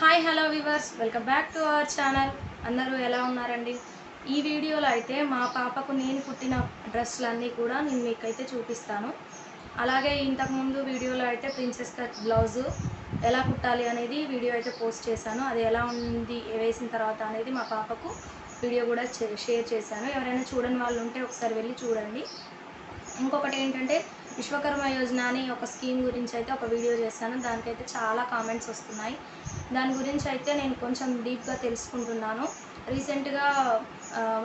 Hi hello viewers welcome back to our channel అందరూ ఎలా ఉన్నారండి? ఈ వీడియోలో అయితే మా పాపకు నేను కుట్టిన డ్రెస్సులన్నీ కూడా నేను మీకైతే చూపిస్తాను. అలాగే ఇంతకుముందు వీడియోలో అయితే ప్రిన్సెస్ కట్ బ్లౌజు ఎలా కుట్టాలి అనేది వీడియో అయితే పోస్ట్ చేశాను. అది ఎలా ఉంది వేసిన తర్వాత అనేది మా పాపకు వీడియో కూడా షేర్ చేశాను. ఎవరైనా చూడని వాళ్ళు ఉంటే ఒకసారి వెళ్ళి చూడండి. ఇంకొకటి ఏంటంటే విశ్వకర్మ యోజన అని ఒక స్కీమ్ గురించి అయితే ఒక వీడియో చేశాను. దానికైతే చాలా కామెంట్స్ వస్తున్నాయి. దాని గురించి అయితే నేను కొంచెం డీప్గా తెలుసుకుంటున్నాను. రీసెంట్గా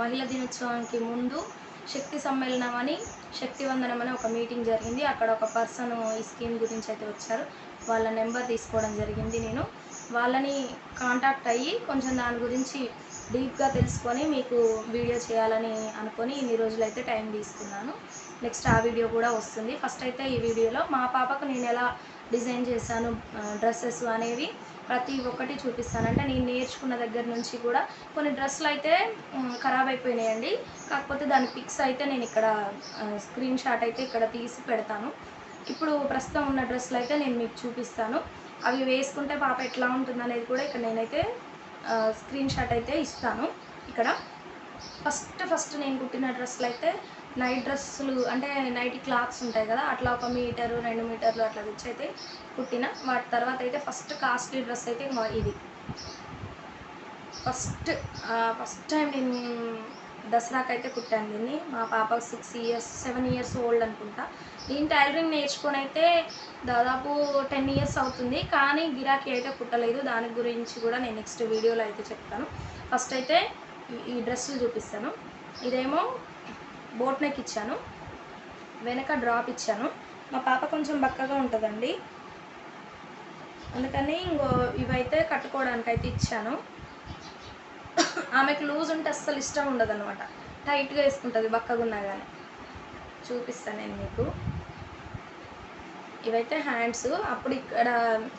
మహిళా దినోత్సవానికి ముందు శక్తి సమ్మేళనం అని శక్తివందనం అని ఒక మీటింగ్ జరిగింది. అక్కడ ఒక పర్సన్ ఈ స్కీమ్ గురించి అయితే వచ్చారు. వాళ్ళ నెంబర్ తీసుకోవడం జరిగింది నేను. వాళ్ళని కాంటాక్ట్ అయ్యి కొంచెం దాని గురించి డీప్గా తెలుసుకొని మీకు వీడియో చేయాలని అనుకొని ఇన్ని రోజులు అయితే టైం తీసుకున్నాను. నెక్స్ట్ ఆ వీడియో కూడా వస్తుంది. ఫస్ట్ అయితే ఈ వీడియోలో మా పాపకు నేను ఎలా డిజైన్ చేశాను డ్రెస్సెస్ అనేవి ప్రతి ఒక్కటి చూపిస్తాను అంటే నేను నేర్చుకున్న దగ్గర నుంచి కూడా కొన్ని డ్రెస్సులు అయితే ఖరాబ్ అయిపోయినాయండి. కాకపోతే దాని పిక్స్ అయితే నేను ఇక్కడ స్క్రీన్ షాట్ అయితే ఇక్కడ తీసి పెడతాను. ఇప్పుడు ప్రస్తుతం ఉన్న డ్రెస్సులు అయితే నేను మీకు చూపిస్తాను. అవి వేసుకుంటే పాప ఎట్లా ఉంటుంది అనేది కూడా ఇక్కడ నేనైతే స్క్రీన్ షాట్ అయితే ఇస్తాను. ఇక్కడ ఫస్ట్ ఫస్ట్ నేను కుట్టిన డ్రెస్సులు అయితే నైట్ డ్రెస్సులు అంటే నైట్ క్లాత్స్ ఉంటాయి కదా అట్లా ఒక మీటరు రెండు మీటర్లు అట్లా తెచ్చి అయితే కుట్టిన. వాటి తర్వాత అయితే ఫస్ట్ కాస్ట్లీ డ్రెస్ అయితే ఇది. ఫస్ట్ ఫస్ట్ టైం నేను దసరాకి అయితే కుట్టాను దీన్ని. మా పాప six years seven years old అనుకుంటా. నేను టైలరింగ్ నేర్చుకొని అయితే దాదాపు టెన్ ఇయర్స్ అవుతుంది. కానీ గిరాకీ అయితే కుట్టలేదు దాని గురించి కూడా నేను నెక్స్ట్ వీడియోలో అయితే చెప్తాను. ఫస్ట్ అయితే ఈ డ్రెస్సులు చూపిస్తాను. ఇదేమో బోట్ నెక్ ఇచ్చాను. వెనక డ్రాప్ ఇచ్చాను. మా పాప కొంచెం బక్కగా ఉంటుందండి. అందుకని ఇంకో ఇవైతే కట్టుకోవడానికి అయితే ఇచ్చాను. ఆమెకు లూజ్ ఉంటే అస్సలు ఇష్టం ఉండదు అనమాట టైట్గా వేసుకుంటుంది బక్కగా ఉన్నా కానీ చూపిస్తాను నేను మీకు. ఇవైతే హ్యాండ్స్. అప్పుడు ఇక్కడ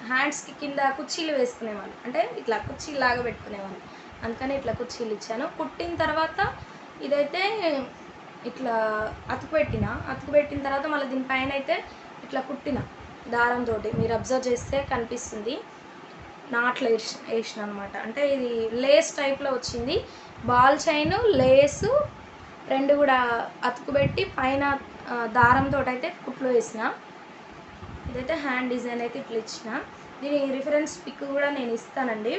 హ్యాండ్స్కి కింద కుర్చీలు వేసుకునేవాళ్ళు. అంటే ఇట్లా కుర్చీలాగా పెట్టుకునేవాళ్ళు. అందుకని ఇట్లా కుర్చీలు ఇచ్చాను. కుట్టిన తర్వాత ఇదైతే ఇట్లా అతుకు పెట్టిన అతుకు పెట్టిన తర్వాత మళ్ళీ దీనిపైన అయితే ఇట్లా కుట్టిన దారంతో మీరు అబ్జర్వ్ చేస్తే కనిపిస్తుంది. నాట్లు వేసి వేసిన అనమాట అంటే ఇది లేస్ టైప్లో వచ్చింది. బాల్ చైన్ లేసు రెండు కూడా అతుకుబెట్టి పైన దారంతో అయితే కుట్లు వేసిన. ఇదైతే హ్యాండ్ డిజైన్ అయితే ఇట్లా ఇచ్చిన. దీని రిఫరెన్స్ పిక్ కూడా నేను ఇస్తానండి.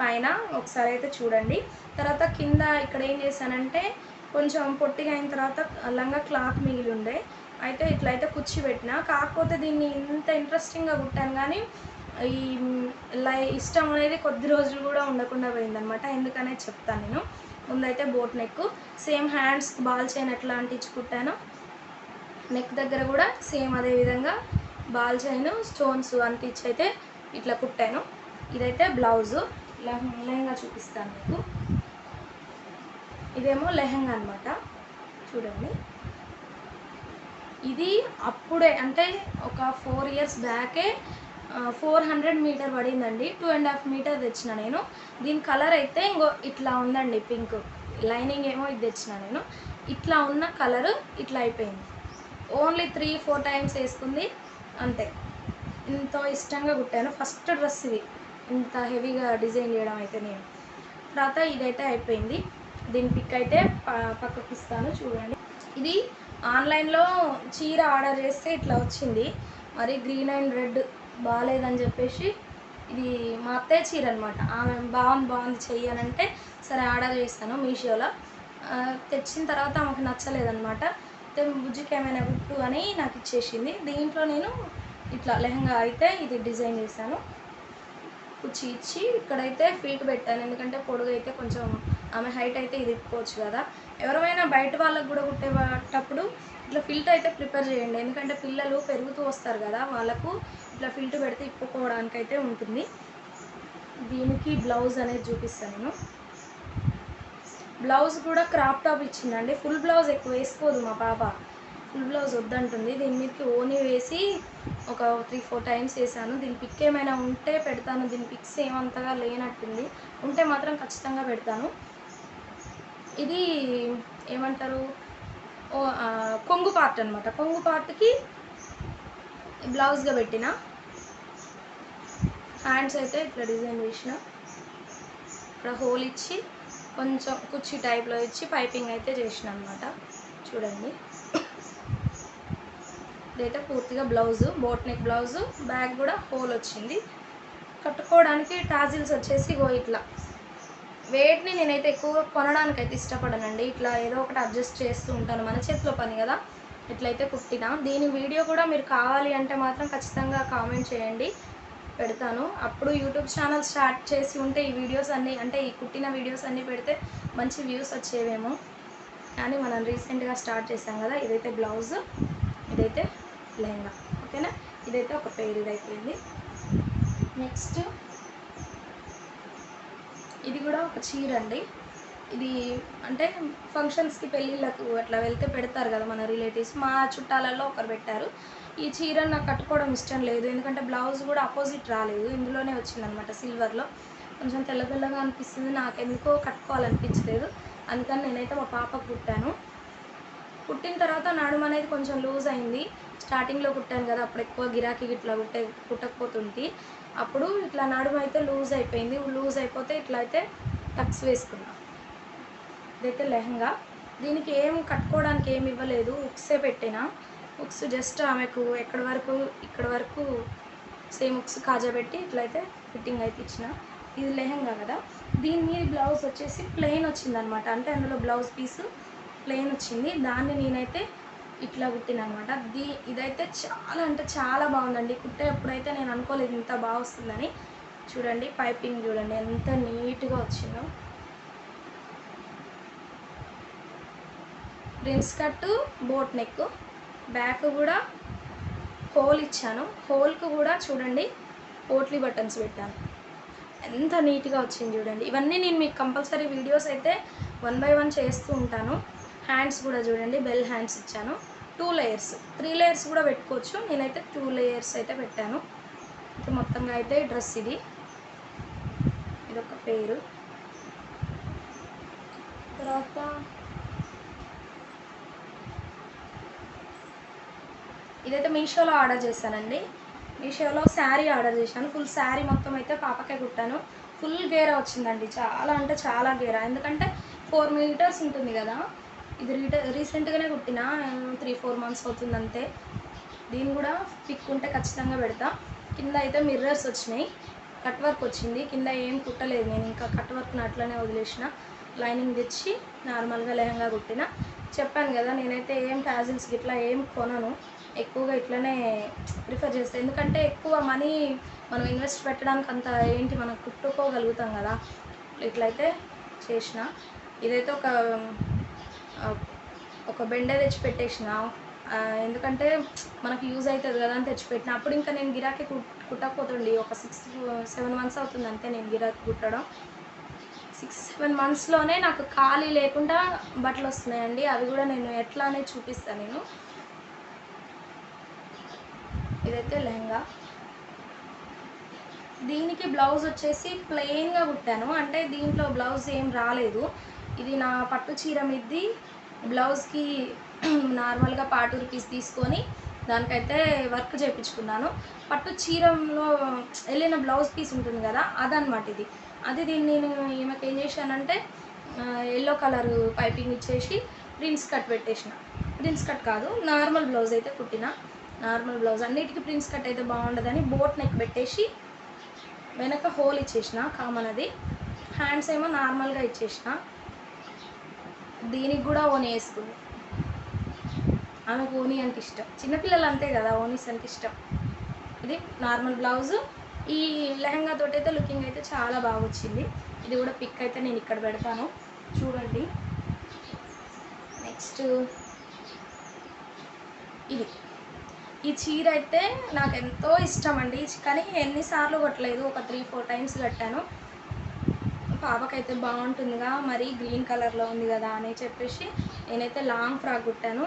పైన ఒకసారి అయితే చూడండి. తర్వాత కింద ఇక్కడ ఏం చేశానంటే కొంచెం పొట్టిగా అయిన తర్వాత లంగా క్లాత్ మిగిలి ఉండే. అయితే ఇట్లయితే కుచ్చి పెట్టిన. కాకపోతే దీన్ని ఇంత ఇంట్రెస్టింగ్గా కుట్టాను కానీ ఈ లై ఇష్టం అనేది కొద్ది రోజులు కూడా ఉండకుండా పోయిందనమాట ఎందుకనే చెప్తాను నేను. ముందైతే boat neck. Same hands ball chain ఎట్లా అంటించి కుట్టానో. నెక్ దగ్గర కూడా సేమ్ అదే విధంగా బాల్ చైన్ స్టోన్స్ అంటించి అయితే ఇట్లా కుట్టాను. ఇదైతే బ్లౌజు. ఇలా లెహంగా చూపిస్తాను మీకు. ఇదేమో లెహంగా అనమాట చూడండి. ఇది అప్పుడే అంటే ఒక ఫోర్ ఇయర్స్ బ్యాకే ఫోర్ హండ్రెడ్ మీటర్ పడిందండి. టూ అండ్ హాఫ్ మీటర్ తెచ్చిన నేను. దీని కలర్ అయితే ఇంకో ఇట్లా ఉందండి పింక్. లైనింగ్ ఏమో ఇది తెచ్చిన నేను. ఇట్లా ఉన్న కలర్ ఇట్లా అయిపోయింది. ఓన్లీ త్రీ ఫోర్ టైమ్స్ వేసుకుంది అంతే. ఎంతో ఇష్టంగా కుట్టాను. ఫస్ట్ డ్రెస్ ఇది. ఇంత హెవీగా డిజైన్ చేయడం అయితే నేను. తర్వాత ఇదైతే అయిపోయింది. దీని పిక్ అయితే ప- ఇస్తాను చూడండి. ఇది ఆన్లైన్లో చీర ఆర్డర్ చేస్తే ఇట్లా వచ్చింది. మరి గ్రీన్ అండ్ రెడ్ బాగాలేదని చెప్పేసి ఇది మా అత్తయ్య చీర అనమాట ఆమె బాగుంది బాగుంది చెయ్యాలంటే సరే ఆర్డర్ చేస్తాను మీషోలో. తెచ్చిన తర్వాత ఆమెకు నచ్చలేదనమాట అయితే బుజ్జికి ఏమైనా గుట్టు అని నాకు ఇచ్చేసింది. దీంట్లో నేను ఇట్లా లెహంగా అయితే ఇది డిజైన్ చేశాను. కుచ్చి ఇచ్చి ఇక్కడైతే ఫీట్ పెట్టాను. ఎందుకంటే పొడుగు అయితే కొంచెం ఆమె హైట్ అయితే ఇది ఇప్పుకోవచ్చు కదా. ఎవరైనా బయట వాళ్ళకు కూడా కుట్టేటప్పుడు ఇట్లా ఫిల్ట్ అయితే ప్రిపేర్ చేయండి. ఎందుకంటే పిల్లలు పెరుగుతూ వస్తారు కదా వాళ్ళకు ఇట్లా ఫిల్ట్ పెడితే ఇప్పుకోవడానికి అయితే ఉంటుంది. దీనికి బ్లౌజ్ అనేది చూపిస్తాను నేను. బ్లౌజ్ కూడా క్రాప్ టాప్ ఇచ్చిందండి. ఫుల్ బ్లౌజ్ ఎక్కువ వేసుకోదు మా పాప. ఫుల్ బ్లౌజ్ వద్దంటుంది. దీని మీదకి ఓనీ వేసి ఒక త్రీ ఫోర్ టైమ్స్ వేసాను. దీని పిక్ ఏమైనా ఉంటే పెడతాను. దీని పిక్స్ ఏమంతగా లేనట్టుంది. ఉంటే మాత్రం ఖచ్చితంగా పెడతాను. ఇది ఏమంటారు? కొంగు పార్ట్ అనమాట కొంగు పార్ట్కి బ్లౌజ్గా పెట్టిన హ్యాండ్స్ అయితే ఇట్లా డిజైన్ చేసిన. ఇక్కడ హోల్ ఇచ్చి కొంచెం కుర్చీ టైప్లో ఇచ్చి పైపింగ్ అయితే చేసిన అనమాట చూడండి. ఇదైతే పూర్తిగా blouse boat neck blouse bag కూడా హోల్ వచ్చింది. కట్టుకోవడానికి టాజిల్స్ వచ్చేసి ఇగో ఇట్లా. వేటిని నేనైతే ఎక్కువగా కొనడానికి అయితే ఇష్టపడనండి. ఇట్లా ఏదో ఒకటి అడ్జస్ట్ చేస్తూ ఉంటాను. మన చేతిలో పని కదా. ఇట్లయితే కుట్టిన. దీని వీడియో కూడా మీరు కావాలి అంటే మాత్రం ఖచ్చితంగా కామెంట్ చేయండి. పెడతాను. అప్పుడు యూట్యూబ్ ఛానల్ స్టార్ట్ చేసి ఉంటే ఈ వీడియోస్ అన్నీ అంటే ఈ కుట్టిన వీడియోస్ అన్నీ పెడితే మంచి వ్యూస్ వచ్చేవేమో. కానీ మనం రీసెంట్గా స్టార్ట్ చేసాం కదా. ఇదైతే బ్లౌజ్ ఇదైతే లెహంగా. ఓకేనా? ఇదైతే ఒక పేరు ఇది నెక్స్ట్ ఇది కూడా ఒక చీర అండి ఇది అంటే ఫంక్షన్స్కి పెళ్ళిళ్ళకు అట్లా వెళ్తే పెడతారు కదా మన రిలేటివ్స్. మా చుట్టాలలో ఒకరు పెట్టారు. ఈ చీర నాకు కట్టుకోవడం ఇష్టం లేదు. ఎందుకంటే బ్లౌజ్ కూడా అపోజిట్ రాలేదు. ఇందులోనే వచ్చిందనమాట సిల్వర్లో. కొంచెం తెల్ల తెల్లగా అనిపిస్తుంది. నాకు ఎందుకో కట్టుకోవాలనిపించలేదు. అందుకని నేనైతే మా పాపకు కుట్టాను. కుట్టిన తర్వాత నడుము అనేది కొంచెం లూజ్ అయింది. స్టార్టింగ్లో కుట్టాను కదా అప్పుడు ఎక్కువ గిరాకీ ఇట్లా కుట్టే కుట్టకపోతుంది అప్పుడు ఇట్లా నడుము అయితే లూజ్ అయిపోయింది. లూజ్ అయిపోతే ఇట్లా అయితే టక్స్ వేసుకున్నా. ఇదైతే లెహంగా. దీనికి ఏం కట్టుకోవడానికి ఏమి ఇవ్వలేదు. ఉక్సే పెట్టిన. ఉక్స్ జస్ట్ ఆమెకు ఎక్కడి వరకు ఇక్కడ వరకు సేమ్ ఉక్స్ కాజా పెట్టి ఇట్లయితే ఫిట్టింగ్ అయితే ఇచ్చిన ఇది లెహంగా కదా. దీని మీద బ్లౌజ్ వచ్చేసి ప్లెయిన్ వచ్చిందనమాట అంటే అందులో బ్లౌజ్ పీస్ ప్లెయిన్ వచ్చింది. దాన్ని నేనైతే ఇట్లా కుట్టిన అనమాట దీ ఇదైతే చాలా అంటే చాలా బాగుందండి. కుట్టేటప్పుడైతే నేను అనుకోలేదు ఇంత బాగా వస్తుందని. చూడండి పైపింగ్ చూడండి ఎంత నీట్గా వచ్చిందో. Prince cut boat neck. Back కూడా హోల్ ఇచ్చాను. హోల్కు కూడా చూడండి పోట్లీ బటన్స్ పెట్టాను. ఎంత నీట్గా వచ్చింది చూడండి. ఇవన్నీ నేను మీకు కంపల్సరీ వీడియోస్ అయితే వన్ బై వన్ చేస్తూ ఉంటాను. హ్యాండ్స్ కూడా చూడండి బెల్ హ్యాండ్స్ ఇచ్చాను. టూ లేయర్స్ త్రీ లేయర్స్ కూడా పెట్టుకోవచ్చు. నేనైతే టూ లేయర్స్ అయితే పెట్టాను. మొత్తంగా అయితే డ్రెస్ ఇది. ఇదొక పేరు. తర్వాత ఇదైతే మీషోలో ఆర్డర్ చేశానండి. మీషోలో శారీ ఆర్డర్ చేశాను. ఫుల్ శారీ మొత్తం అయితే పాపకే కుట్టాను. ఫుల్ గేరా వచ్చిందండి. చాలా అంటే చాలా గేరా. ఎందుకంటే ఫోర్ మీటర్స్ ఉంటుంది కదా. ఇది రీట రీసెంట్గానే కుట్టిన త్రీ ఫోర్ మంత్స్ అవుతుంది అంతే దీన్ని కూడా పిక్ ఉంటే ఖచ్చితంగా పెడతా. కింద అయితే మిర్రర్స్ వచ్చినాయి. కట్ వర్క్ వచ్చింది. కింద ఏం కుట్టలేదు నేను. ఇంకా కట్ వర్క్ని అట్లనే వదిలేసిన. లైనింగ్ తెచ్చి నార్మల్గా లెహంగా కుట్టిన. చెప్పాను కదా నేనైతే ఏం ఫ్యాజిల్స్ ఇట్లా ఏం కొనను. ఎక్కువగా ఇట్లనే ప్రిఫర్ చేస్తాను ఎందుకంటే ఎక్కువ మనీ మనం ఇన్వెస్ట్ పెట్టడానికి అంత ఏంటి మనం కుట్టుకోగలుగుతాం కదా. ఇట్లయితే చేసిన. ఇదైతే ఒక ఒక బెండే తెచ్చి పెట్టేసిన ఎందుకంటే మనకు యూజ్ అవుతుంది కదా అని తెచ్చిపెట్టిన అప్పుడు ఇంకా నేను గిరాకీ కుట్ కుట్టకపోతుండి. ఒక సిక్స్ సెవెన్ మంత్స్ అవుతుంది అంతే నేను గిరాకీ కుట్టడం. సిక్స్ సెవెన్ మంత్స్లోనే నాకు ఖాళీ లేకుండా బట్టలు వస్తున్నాయండి. అవి కూడా నేను ఎట్లానే చూపిస్తాను నేను. ఇదైతే లెహంగా. దీనికి బ్లౌజ్ వచ్చేసి ప్లెయిన్గా కుట్టాను. అంటే దీంట్లో బ్లౌజ్ ఏం రాలేదు. ఇది నా పట్టు చీర మిద్ది. బ్లౌజ్కి నార్మల్గా పాటూరు పీస్ తీసుకొని దానికైతే వర్క్ చేయించుకున్నాను పట్టు చీరంలో వెళ్ళిన బ్లౌజ్ పీస్ ఉంటుంది కదా అదనమాట ఇది. అది దీన్ని నేను ఈమెకి ఏం చేశానంటే ఎల్లో కలర్ పైపింగ్ ఇచ్చేసి ప్రిన్స్ కట్ పెట్టేసిన. ప్రిన్స్ కట్ కాదు నార్మల్ బ్లౌజ్ అయితే కుట్టిన. Normal blouse. అన్నిటికీ ప్రిన్స్ కట్ అయితే బాగుండదని బోట్ నెక్ పెట్టేసి వెనక హోల్ ఇచ్చేసిన కామన్ అది. హ్యాండ్స్ ఏమో నార్మల్గా ఇచ్చేసిన. దీనికి కూడా ఓని వేసుకుంది. ఆమెకు ఓని అంటే ఇష్టం. చిన్నపిల్లలు అంతే కదా ఓనీస్ అంటే ఇష్టం. ఇది నార్మల్ బ్లౌజ్. ఈ లెహంగా తోటి అయితే లుకింగ్ అయితే చాలా బాగా వచ్చింది ఇది కూడా పిక్ అయితే నేను ఇక్కడ పెడతాను. చూడండి. నెక్స్ట్ ఇది. ఈ చీర అయితే నాకు ఎంతో ఇష్టం అండి. కానీ ఎన్నిసార్లు కొట్టలేదు. ఒక త్రీ ఫోర్ టైమ్స్ కట్టాను. పాపకైతే బాగుంటుందిగా మరి గ్రీన్ కలర్లో ఉంది కదా అని చెప్పేసి నేనైతే లాంగ్ ఫ్రాక్ కుట్టాను.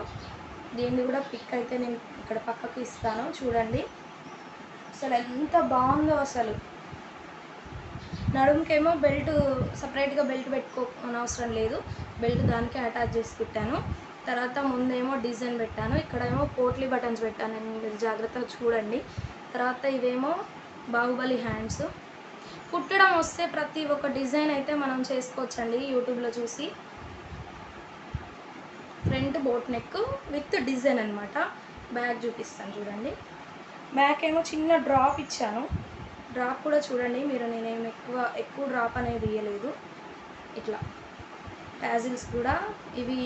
దీన్ని కూడా పిక్ అయితే నేను ఇక్కడ పక్కకి ఇస్తాను చూడండి. అసలు ఎంత బాగుందో అసలు. నడుముకేమో బెల్ట్ సపరేట్గా బెల్ట్ పెట్టుకోనవసరం లేదు. బెల్ట్ దానికి అటాచ్ చేసి కుట్టాను. తర్వాత ముందేమో డిజైన్ పెట్టాను. ఇక్కడేమో పోట్లీ బటన్స్ పెట్టాను నేను మీరు జాగ్రత్తగా చూడండి. తర్వాత ఇవేమో బాహుబలి హ్యాండ్స్. కుట్టడం వస్తే ప్రతి ఒక్క డిజైన్ అయితే మనం చేసుకోవచ్చండి యూట్యూబ్లో చూసి. Front boat neck with design అనమాట బ్యాక్ చూపిస్తాను చూడండి. బ్యాక్ ఏమో చిన్న డ్రాప్ ఇచ్చాను. డ్రాప్ కూడా చూడండి మీరు నేనేం ఎక్కువ ఎక్కువ డ్రాప్ అనేది ఇవ్వలేదు ఇట్లా టాజిల్స్ కూడా. ఇవి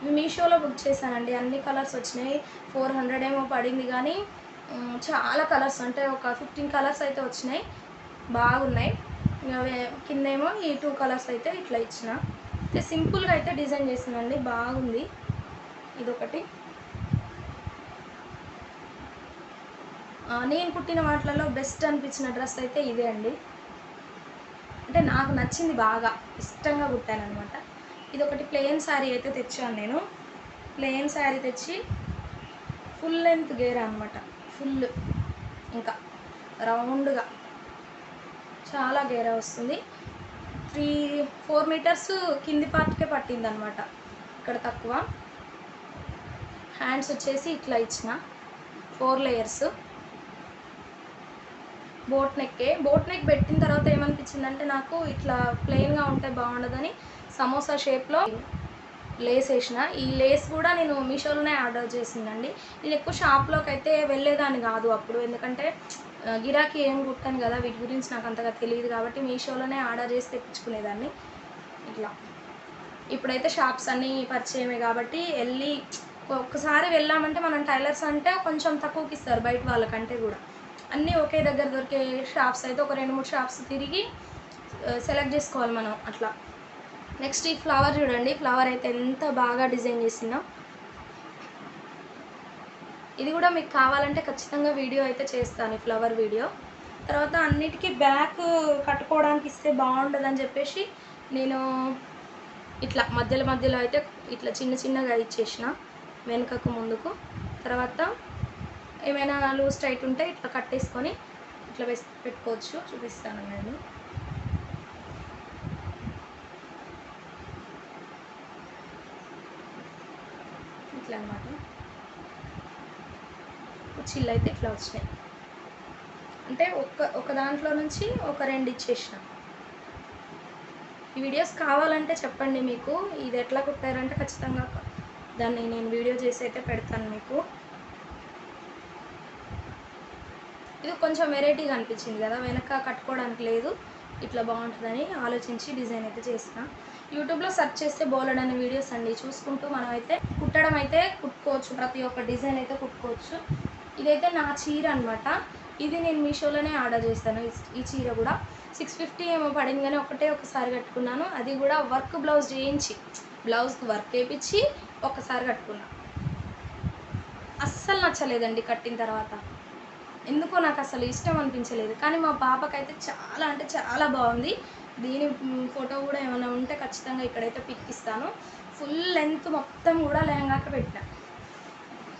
ఇవి మీషోలో బుక్ చేశానండి అన్ని కలర్స్ వచ్చినాయి. ఫోర్ హండ్రెడ్ ఏమో పడింది కానీ చాలా కలర్స్ అంటే ఒక ఫిఫ్టీన్ కలర్స్ అయితే వచ్చినాయి. బాగున్నాయి. కిందేమో ఈ టూ కలర్స్ అయితే ఇట్లా ఇచ్చిన. అయితే సింపుల్గా అయితే డిజైన్ చేసిందండి. బాగుంది. ఇదొకటి. నేను కుట్టిన వాటిలలో బెస్ట్ అనిపించిన డ్రెస్ అయితే ఇదే అండి. అంటే నాకు నచ్చింది బాగా. ఇష్టంగా కుట్టాను అనమాట ఇది ఒకటి ప్లెయిన్ శారీ అయితే తెచ్చాను నేను. ప్లెయిన్ శారీ తెచ్చి ఫుల్ లెంత్ గేర్ అనమాట ఫుల్ ఇంకా రౌండ్గా. చాలా గేర వస్తుంది. త్రీ ఫోర్ మీటర్స్ కింది పార్ట్కే పట్టింది అనమాట ఇక్కడ తక్కువ. హ్యాండ్స్ వచ్చేసి ఇట్లా ఇచ్చిన. Four layers. బోట్ నెక్కే. బోట్ నెక్ పెట్టిన తర్వాత ఏమనిపించిందంటే నాకు ఇట్లా ప్లెయిన్గా ఉంటే బాగుండదని సమోసా షేప్లో లేస్ వేసిన. ఈ లేస్ కూడా నేను మీషోలోనే ఆర్డర్ చేసిందండి. నేను ఎక్కువ షాప్లోకి అయితే వెళ్ళేదాన్ని కాదు అప్పుడు. ఎందుకంటే గిరాకీ ఏం కుట్టాను కదా వీటి గురించి నాకు అంతగా తెలియదు కాబట్టి మీషోలోనే ఆర్డర్ చేసి తెప్పించుకునేదాన్ని. ఇట్లా. ఇప్పుడైతే షాప్స్ అన్నీ పరిచయమే కాబట్టి వెళ్ళి ఒక్కసారి వెళ్ళామంటే మనం టైలర్స్ అంటే కొంచెం తక్కువకి ఇస్తారు బయట వాళ్ళకంటే కూడా. అన్నీ ఒకే దగ్గర దొరికే షాప్స్ అయితే ఒక రెండు మూడు షాప్స్ తిరిగి సెలెక్ట్ చేసుకోవాలి మనం అట్లా. నెక్స్ట్ ఈ ఫ్లవర్ చూడండి ఫ్లవర్ అయితే ఎంత బాగా డిజైన్ చేసినా. ఇది కూడా మీకు కావాలంటే ఖచ్చితంగా వీడియో అయితే చేస్తాను ఫ్లవర్ వీడియో. తర్వాత అన్నిటికీ బ్యాక్ కట్టుకోవడానికి ఇస్తే బాగుండదని చెప్పేసి నేను ఇట్లా మధ్యలో మధ్యలో అయితే ఇట్లా చిన్న చిన్నగా ఇచ్చేసిన వెనుకకు ముందుకు. తర్వాత ఏమైనా లూజ్ టైట్ ఉంటే ఇట్లా కట్టేసుకొని ఇట్లా వేసి పెట్టుకోవచ్చు చూపిస్తాను నేను. ఇట్లా అనమాట కుర్చీలు అయితే ఇట్లా వచ్చినాయి? అంటే ఒక ఒక దాంట్లో నుంచి ఒక రెండు ఇచ్చేసిన. ఈ వీడియోస్ కావాలంటే చెప్పండి మీకు ఇది ఎట్లా కుట్టారంటే ఖచ్చితంగా దాన్ని నేను వీడియో చేసి అయితే పెడతాను మీకు. ఇది కొంచెం వెరైటీగా అనిపించింది కదా వెనక కట్టుకోవడానికి లేదు ఇట్లా బాగుంటుందని ఆలోచించి డిజైన్ అయితే చేసిన. యూట్యూబ్లో సెర్చ్ చేస్తే బోలెడ్ అనే వీడియోస్ అండి చూసుకుంటూ మనం అయితే కుట్టడం అయితే కుట్టుకోవచ్చు ప్రతి ఒక్క డిజైన్ అయితే కుట్టుకోవచ్చు. ఇదైతే నా చీర అనమాట ఇది నేను మీషోలోనే ఆర్డర్ చేస్తాను. ఈ- చీర కూడా సిక్స్ ఫిఫ్టీ ఏమో పడింది కానీ ఒకటే ఒకసారి కట్టుకున్నాను. అది కూడా వర్క్ బ్లౌజ్ చేయించి బ్లౌజ్కి వర్క్ వేయించి ఒకసారి కట్టుకున్నాను అస్సలు నచ్చలేదండి కట్టిన తర్వాత. ఎందుకో నాకు అసలు ఇష్టం అనిపించలేదు. కానీ మా పాపకైతే చాలా అంటే చాలా బాగుంది. దీని ఫోటో కూడా ఏమైనా ఉంటే ఖచ్చితంగా ఇక్కడైతే పిక్ ఇస్తాను. ఫుల్ లెంత్ మొత్తం కూడా లెహంగాకి పెట్టినా.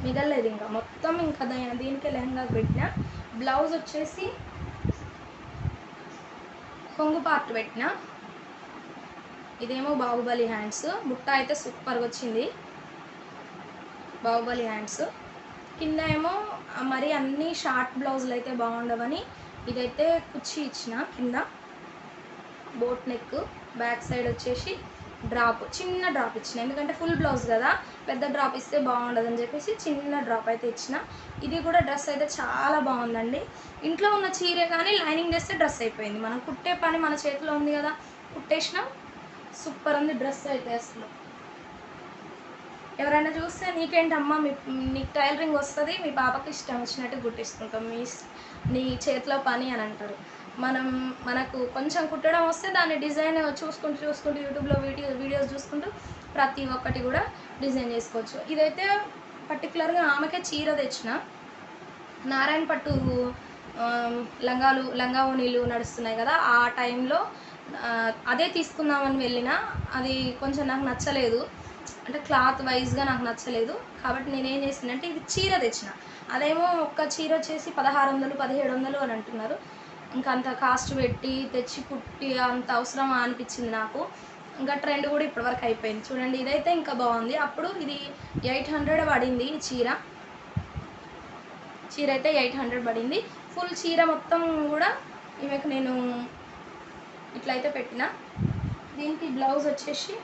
మిగలలేదు ఇంకా. మొత్తం ఇంకా దా- దీనికే లెహంగా పెట్టిన. బ్లౌజ్ వచ్చేసి కొంగు పార్ట్ పెట్టిన. ఇదేమో బాహుబలి హ్యాండ్స్. బుట్ట అయితే సూపర్గా వచ్చింది. బాహుబలి హ్యాండ్స్. కింద ఏమో మరి అన్ని షార్ట్ బ్లౌజులు అయితే బాగుండవని ఇదైతే కుచ్చి ఇచ్చిన కింద. Boat neck. బ్యాక్ సైడ్ వచ్చేసి డ్రాప్ చిన్న డ్రాప్ ఇచ్చిన. ఎందుకంటే ఫుల్ బ్లౌజ్ కదా పెద్ద డ్రాప్ ఇస్తే బాగుండదని చెప్పేసి చిన్న డ్రాప్ అయితే ఇచ్చిన. ఇది కూడా డ్రెస్ అయితే చాలా బాగుందండి. ఇంట్లో ఉన్న చీరే కానీ లైనింగ్ చేస్తే డ్రెస్ అయిపోయింది. మనం కుట్టే పని మన చేతిలో ఉంది కదా కుట్టేసినాం. సూపర్ ఉంది డ్రెస్ అయితే అసలు. ఎవరైనా చూస్తే నీకేంటమ్మా మీ నీకు టైలరింగ్ వస్తుంది మీ పాపకి ఇష్టం వచ్చినట్టు కుట్టిస్తుంటాం మీ నీ చేతిలో పని అని అంటారు. మనం మనకు కొంచెం కుట్టడం వస్తే దాని డిజైన్ చూసుకుంటూ చూసుకుంటూ యూట్యూబ్లో వీడియో వీడియోస్ చూసుకుంటూ ప్రతి ఒక్కటి కూడా డిజైన్ చేసుకోవచ్చు. ఇదైతే పర్టికులర్గా ఆమెకే చీర తెచ్చిన. నారాయణ పట్టు లంగాలు లంగా ఓనీలు నడుస్తున్నాయి కదా ఆ టైంలో అదే తీసుకుందామని వెళ్ళిన అది కొంచెం నాకు నచ్చలేదు. అంటే క్లాత్ వైజ్గా నాకు నచ్చలేదు. కాబట్టి నేను ఏం చేసిందంటే ఇది చీర తెచ్చిన. అదేమో ఒక్క చీర వచ్చేసి పదహారు వందలు పదిహేడు వందలు అని అంటున్నారు. ఇంకా అంత కాస్ట్ పెట్టి తెచ్చి కుట్టి అంత అవసరమా అనిపించింది నాకు. ఇంకా ట్రెండ్ కూడా ఇప్పటివరకు అయిపోయింది. చూడండి ఇదైతే ఇంకా బాగుంది. అప్పుడు ఇది ఎయిట్ హండ్రెడ్ పడింది చీర చీర. అయితే ఎయిట్ హండ్రెడ్ పడింది. ఫుల్ చీర మొత్తం కూడా ఈమెకు నేను ఇట్లా అయితే పెట్టిన. దీనికి బ్లౌజ్ వచ్చేసి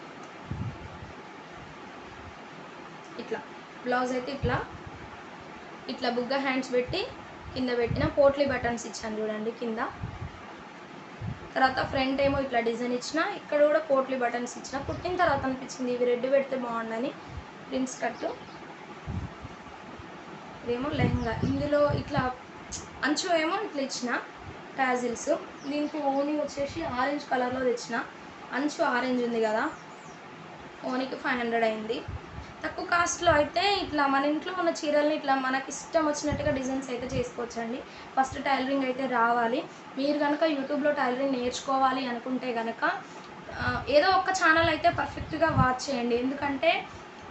ఇట్లా. బ్లౌజ్ అయితే ఇట్లా. ఇట్లా బుగ్గ హ్యాండ్స్ పెట్టి కింద పెట్టిన పోట్లీ బటన్స్ ఇచ్చాను చూడండి కింద. తర్వాత ఫ్రంట్ ఏమో ఇట్లా డిజైన్ ఇచ్చిన ఇక్కడ కూడా పోట్లీ బటన్స్ ఇచ్చిన. పుట్టిన తర్వాత అనిపించింది ఇవి రెడ్ పెడితే బాగుండని ప్రిన్స్ కట్టు. ఇదేమో లెహంగా. ఇందులో ఇట్లా అంచు ఏమో ఇట్లా ఇచ్చిన టాజిల్స్. దీనికి ఓనీ వచ్చేసి ఆరెంజ్ కలర్లో తెచ్చిన. అంచు ఆరెంజ్ ఉంది కదా ఓనీకి ఫైవ్ హండ్రెడ్ అయింది. తక్కువ కాస్ట్లో అయితే ఇట్లా మన ఇంట్లో ఉన్న చీరల్ని ఇట్లా మనకి ఇష్టం వచ్చినట్టుగా డిజైన్స్ అయితే చేసుకోవచ్చండి. ఫస్ట్ టైలరింగ్ అయితే రావాలి. మీరు కనుక యూట్యూబ్లో టైలరింగ్ నేర్చుకోవాలి అనుకుంటే కనుక ఏదో ఒక ఛానల్ అయితే పర్ఫెక్ట్గా వాచ్ చేయండి. ఎందుకంటే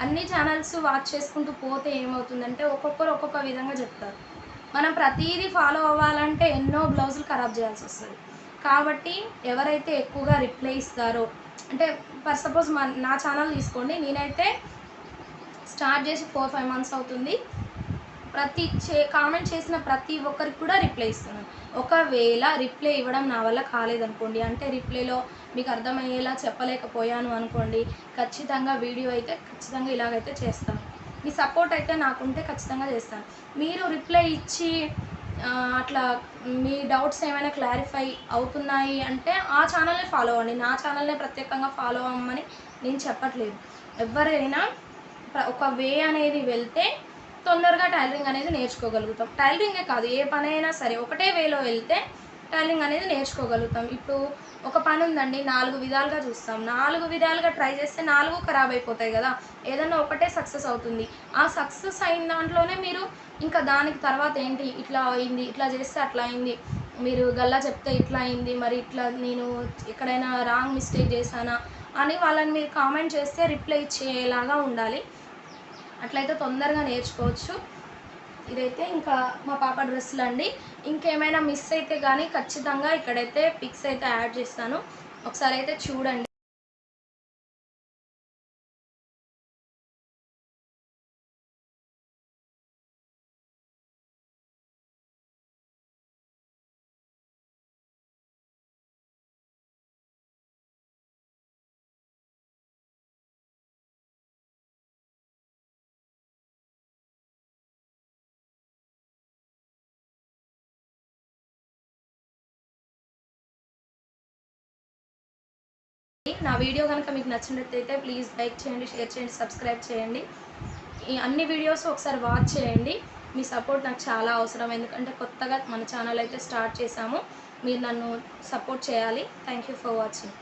అన్ని ఛానల్స్ వాచ్ చేసుకుంటూ పోతే ఏమవుతుందంటే ఒక్కొక్కరు ఒక్కొక్క విధంగా చెప్తారు. మనం ప్రతిదీ ఫాలో అవ్వాలంటే ఎన్నో బ్లౌజులు ఖరాబ్ చేయాల్సి వస్తుంది. కాబట్టి ఎవరైతే ఎక్కువగా రిప్లై ఇస్తారో అంటే ఫర్ సపోజ్ మా నా ఛానల్ తీసుకోండి. నేనైతే స్టార్ట్ చేసి ఫోర్ ఫైవ్ మంత్స్ అవుతుంది. ప్రతి చే కామెంట్ చేసిన ప్రతి ఒక్కరికి కూడా రిప్లై ఇస్తున్నాను. ఒకవేళ రిప్లై ఇవ్వడం నా వల్ల కాలేదనుకోండి అంటే రిప్లైలో మీకు అర్థమయ్యేలా చెప్పలేకపోయాను అనుకోండి ఖచ్చితంగా వీడియో అయితే ఖచ్చితంగా ఇలాగైతే చేస్తాను. మీ సపోర్ట్ అయితే నాకుంటే ఖచ్చితంగా చేస్తాను. మీరు రిప్లై ఇచ్చి అట్లా మీ డౌట్స్ ఏమైనా క్లారిఫై అవుతున్నాయి అంటే ఆ ఛానల్ని ఫాలో అవ్వండి. నా ఛానల్నే ప్రత్యేకంగా ఫాలో అవ్వమని నేను చెప్పట్లేదు. ఎవరైనా ఒక వే అనేది వెళ్తే తొందరగా టైలరింగ్ అనేది నేర్చుకోగలుగుతాం. టైలరింగే కాదు ఏ పని అయినా సరే ఒకటే వేలో వెళ్తే టైలరింగ్ అనేది నేర్చుకోగలుగుతాం. ఇప్పుడు ఒక పని ఉందండి నాలుగు విధాలుగా చూస్తాం. నాలుగు విధాలుగా ట్రై చేస్తే నాలుగు ఖరాబ్ అయిపోతాయి కదా. ఏదన్నా ఒకటే సక్సెస్ అవుతుంది. ఆ సక్సెస్ అయిన దాంట్లోనే మీరు ఇంకా దానికి తర్వాత ఏంటి ఇట్లా అయింది ఇట్లా చేస్తే అట్లా అయింది మీరు గల్లా చెప్తే ఇట్లా అయింది మరి ఇట్లా నేను ఎక్కడైనా రాంగ్ మిస్టేక్ చేశానా అని వాళ్ళని మీరు కామెంట్ చేస్తే రిప్లై ఇచ్చేలాగా ఉండాలి. అట్లయితే తొందరగా నేర్చుకోవచ్చు. ఇదైతే ఇంకా మా పాప డ్రెస్సులు అండి ఇంకేమైనా మిస్ అయితే కానీ ఖచ్చితంగా ఇక్కడైతే పిక్స్ అయితే యాడ్ చేస్తాను. ఒకసారి అయితే చూడండి. నా వీడియో కనుక మీకు నచ్చినట్లయితే ప్లీజ్ లైక్ చేయండి షేర్ చేయండి సబ్స్క్రైబ్ చేయండి. ఈ అన్ని వీడియోస్ ఒకసారి వాచ్ చేయండి. మీ సపోర్ట్ నాకు చాలా అవసరం. ఎందుకంటే కొత్తగా మన ఛానల్ అయితే స్టార్ట్ చేశాము. మీరు నన్ను సపోర్ట్ చేయాలి. Thank you for watching